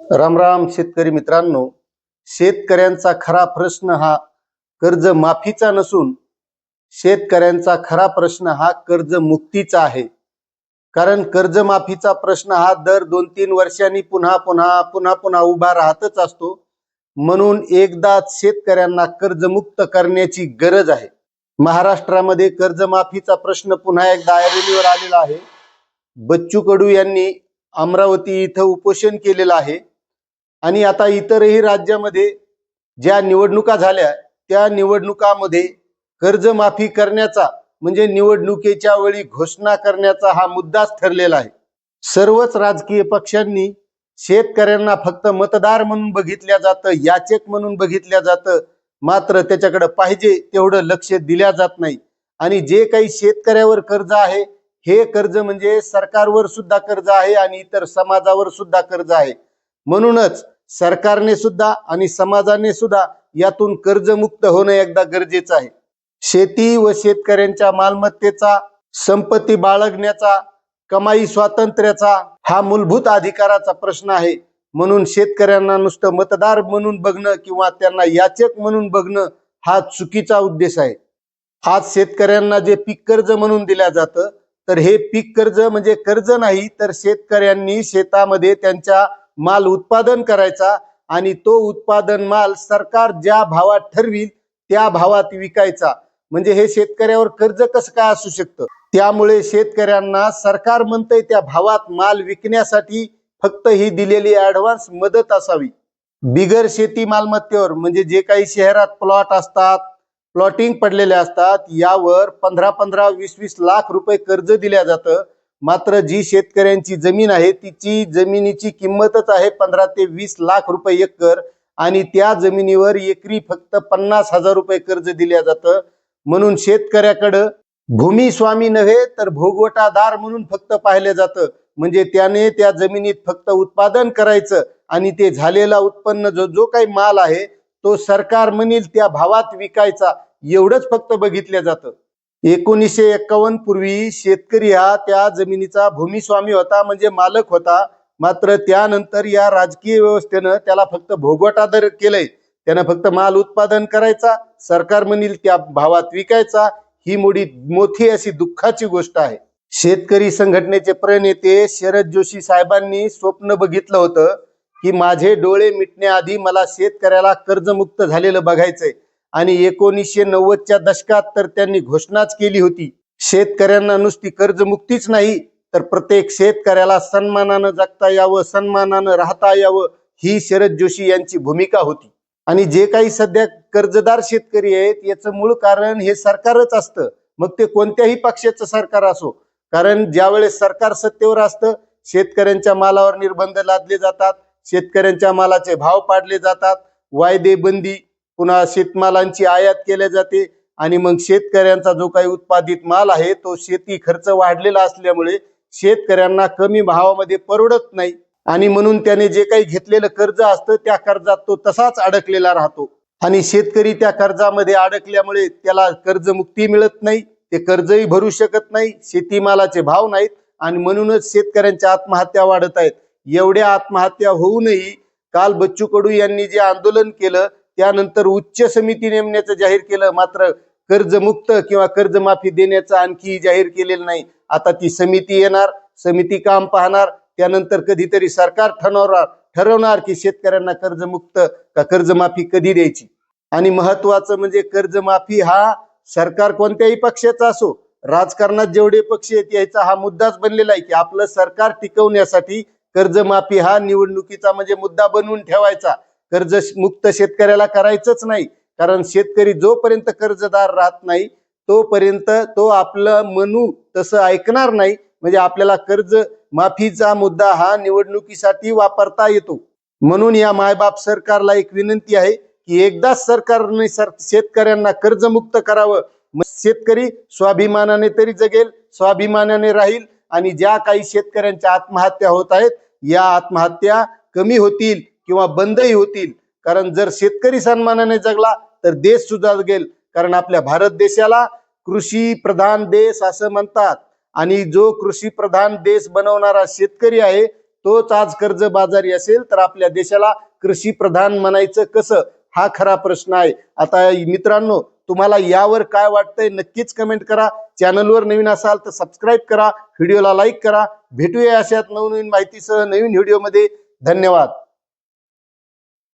रामराम शेतकरी मित्रांनो. शेतकऱ्यांचा खरा प्रश्न हा कर्ज माफीचा नसून शेतकऱ्यांचा खरा प्रश्न हा कर्ज मुक्तीचा आहे. कारण कर्जमाफीचा प्रश्न हा दर दोन तीन वर्षांनी पुन्हा पुन्हा पुन्हा पुन्हा उभा राहतच असतो. म्हणून एकदाच शेतकऱ्यांना कर्जमुक्त करण्याची गरज आहे. महाराष्ट्रामध्ये कर्जमाफीचा प्रश्न पुन्हा एकदा ऐरणीवर आलेला आहे. बच्चू कडू यांनी अमरावती इथं उपोषण केलेलं आहे. आणि आता इतरही राज्यामध्ये ज्या निवडणुका झाल्या त्या निवडणुकामध्ये कर्जमाफी करण्याचा म्हणजे निवडणुकीच्या वेळी घोषणा करण्याचा हा मुद्दाच ठरलेला आहे. सर्वच राजकीय पक्षांनी शेतकऱ्यांना फक्त मतदार म्हणून बघितल्या जातं याचक म्हणून बघितल्या जातं मात्र त्याच्याकडे पाहिजे तेवढं लक्ष दिल्या जात नाही. आणि जे काही शेतकऱ्यावर कर्ज आहे हे कर्ज म्हणजे सरकारवर सुद्धा कर्ज आहे आणि इतर समाजावर सुद्धा कर्ज आहे. म्हणूनच सरकारने सुद्धा आणि समाजाने सुद्धा यातून कर्जमुक्त होणं एकदा गरजेचं आहे. शेती व शेतकऱ्यांच्या मालमत्तेचा संपत्ती बाळगण्याचा कमाई स्वातंत्र्याचा हा मूलभूत अधिकाराचा प्रश्न आहे. म्हणून शेतकऱ्यांना नुसतं मतदार म्हणून बघणं किंवा त्यांना याचक म्हणून बघणं हा चुकीचा उद्देश आहे. आज शेतकऱ्यांना जे पीक कर्ज म्हणून दिल्या जातं तर हे पीक कर्ज म्हणजे कर्ज नाही तर शेतकऱ्यांनी शेतामध्ये त्यांच्या माल उत्पादन करायचा आणि तो उत्पादन माल सरकार ज्या भावात ठरविल त्या भावात विकायचा. म्हणजे हे शेतकऱ्यावर कर्ज कसं काय असू शकतं? त्यामुळे शेतकऱ्यांना सरकार म्हणतंय त्या भावात माल विकण्यासाठी फक्त ही दिलेली ऍडव्हान्स मदत असावी. बिगर शेती मालमत्तेवर म्हणजे जे काही शहरात प्लॉट असतात प्लॉटिंग पडलेले असतात यावर पंधरा पंधरा वीस वीस लाख रुपये कर्ज दिल्या जातं. मात्र जी शेतकऱ्यांची जमीन आहे तिची जमिनीची किंमतच आहे पंधरा ते वीस लाख रुपये एकर आणि त्या जमिनीवर एकरी फक्त पन्नास हजार रुपये कर्ज दिल्या जातं. म्हणून शेतकऱ्याकडं भूमी स्वामी नव्हे तर भोगवटादार म्हणून फक्त पाहिलं जातं. म्हणजे त्याने त्या जमिनीत फक्त उत्पादन करायचं आणि ते झालेला उत्पन्न जो जो काही माल आहे तो सरकार म्हणील त्या भावात विकायचा. एवढंच फक्त बघितलं जातं. एकोणीसशे एक्कावन्न पूर्वी शेतकरी हा त्या जमिनीचा भूमिस्वामी होता म्हणजे मालक होता. मात्र त्यानंतर या राजकीय व्यवस्थेनं त्याला फक्त भोगवटादर केलंय. त्यानं फक्त माल उत्पादन करायचा सरकार म्हणील त्या भावात विकायचा. ही मोडी मोठी अशी दुःखाची गोष्ट आहे. शेतकरी संघटनेचे प्रणेते शरद जोशी साहेबांनी स्वप्न बघितलं होतं की माझे डोळे मिटण्याआधी मला शेतकऱ्याला कर्जमुक्त झालेलं बघायचंय. आणि एकोणीसशे नव्वदच्या दशकात तर त्यांनी घोषणाच केली होती शेतकऱ्यांना नुसती कर्जमुक्तीच नाही तर प्रत्येक शेतकऱ्याला सन्मानानं जगता यावं सन्मानानं राहता यावं ही शरद जोशी यांची भूमिका होती. आणि जे काही सध्या कर्जदार शेतकरी आहेत याचं मूळ कारण हे सरकारच असतं. मग ते कोणत्याही पक्षाचं सरकार असो कारण ज्यावेळेस सरकार सत्तेवर असतं शेतकऱ्यांच्या मालावर निर्बंध लादले जातात शेतकऱ्यांच्या मालाचे भाव पाडले जातात वायदे बंदी पुन्हा शेतमालांची आयात केल्या जाते आणि मग शेतकऱ्यांचा जो काही उत्पादित माल आहे तो शेती खर्च वाढलेला असल्यामुळे शेतकऱ्यांना कमी भावामध्ये परवडत नाही. आणि म्हणून त्याने जे काही घेतलेलं कर्ज असतं त्या कर्जात तो तसाच अडकलेला राहतो. आणि शेतकरी त्या कर्जामध्ये अडकल्यामुळे त्याला कर्जमुक्ती मिळत नाही ते कर्जही भरू शकत नाही शेतीमालाचे भाव नाहीत आणि म्हणूनच शेतकऱ्यांच्या आत्महत्या वाढत आहेत. एवढ्या आत्महत्या होऊनही काल बच्चू कडू यांनी जे आंदोलन केलं त्यानंतर उच्च समिती नेमण्याचं जाहीर केलं मात्र कर्जमुक्त किंवा कर्जमाफी देण्याचं आणखी जाहीर केलेलं नाही. आता ती समिती येणार समिती काम पाहणार त्यानंतर कधीतरी सरकार ठरवणार ठरवणार की शेतकऱ्यांना कर्जमुक्त का कर्जमाफी कधी द्यायची? आणि महत्वाचं म्हणजे कर्जमाफी हा सरकार कोणत्याही पक्षाचा असो राजकारणात जेवढे पक्ष आहेत याचा हा मुद्दाच बनलेला आहे की आपलं सरकार टिकवण्यासाठी कर्जमाफी हा निवडणुकीचा म्हणजे मुद्दा बनवून ठेवायचा. कर्ज मुक्त शेतकऱ्याला करायचंच नाही. कारण शेतकरी जोपर्यंत कर्जदार राहत नाही तोपर्यंत तो आपलं मनू तसं ऐकणार नाही. म्हणजे आपल्याला कर्ज माफीचा मुद्दा हा निवडणुकीसाठी वापरता येतो. म्हणून या मायबाप सरकारला एक विनंती आहे की एकदाच सरकारने शेतकऱ्यांना कर्जमुक्त करावं. शेतकरी स्वाभिमानाने तरी जगेल स्वाभिमानाने राहील आणि ज्या काही शेतकऱ्यांच्या आत्महत्या होत आहेत या आत्महत्या कमी होतील. किंवा बंदही होतील. कारण जर शेतकरी सन्मानाने जगला तर देश सुद्धा जगेल कारण आपल्या भारत देशाला कृषी प्रधान देश असं म्हणतात. आणि जो कृषी प्रधान देश बनवणारा शेतकरी आहे तोच आज कर्ज बाजारी असेल तर आपल्या देशाला कृषी प्रधान म्हणायचं कसं? हा खरा प्रश्न आहे. आता मित्रांनो तुम्हाला यावर काय वाटतंय नक्कीच कमेंट करा. चॅनलवर नवीन असाल तर सबस्क्राईब करा. व्हिडिओला लाईक करा. भेटूया अशात नवनवीन माहितीसह नवीन व्हिडिओमध्ये धन्यवाद.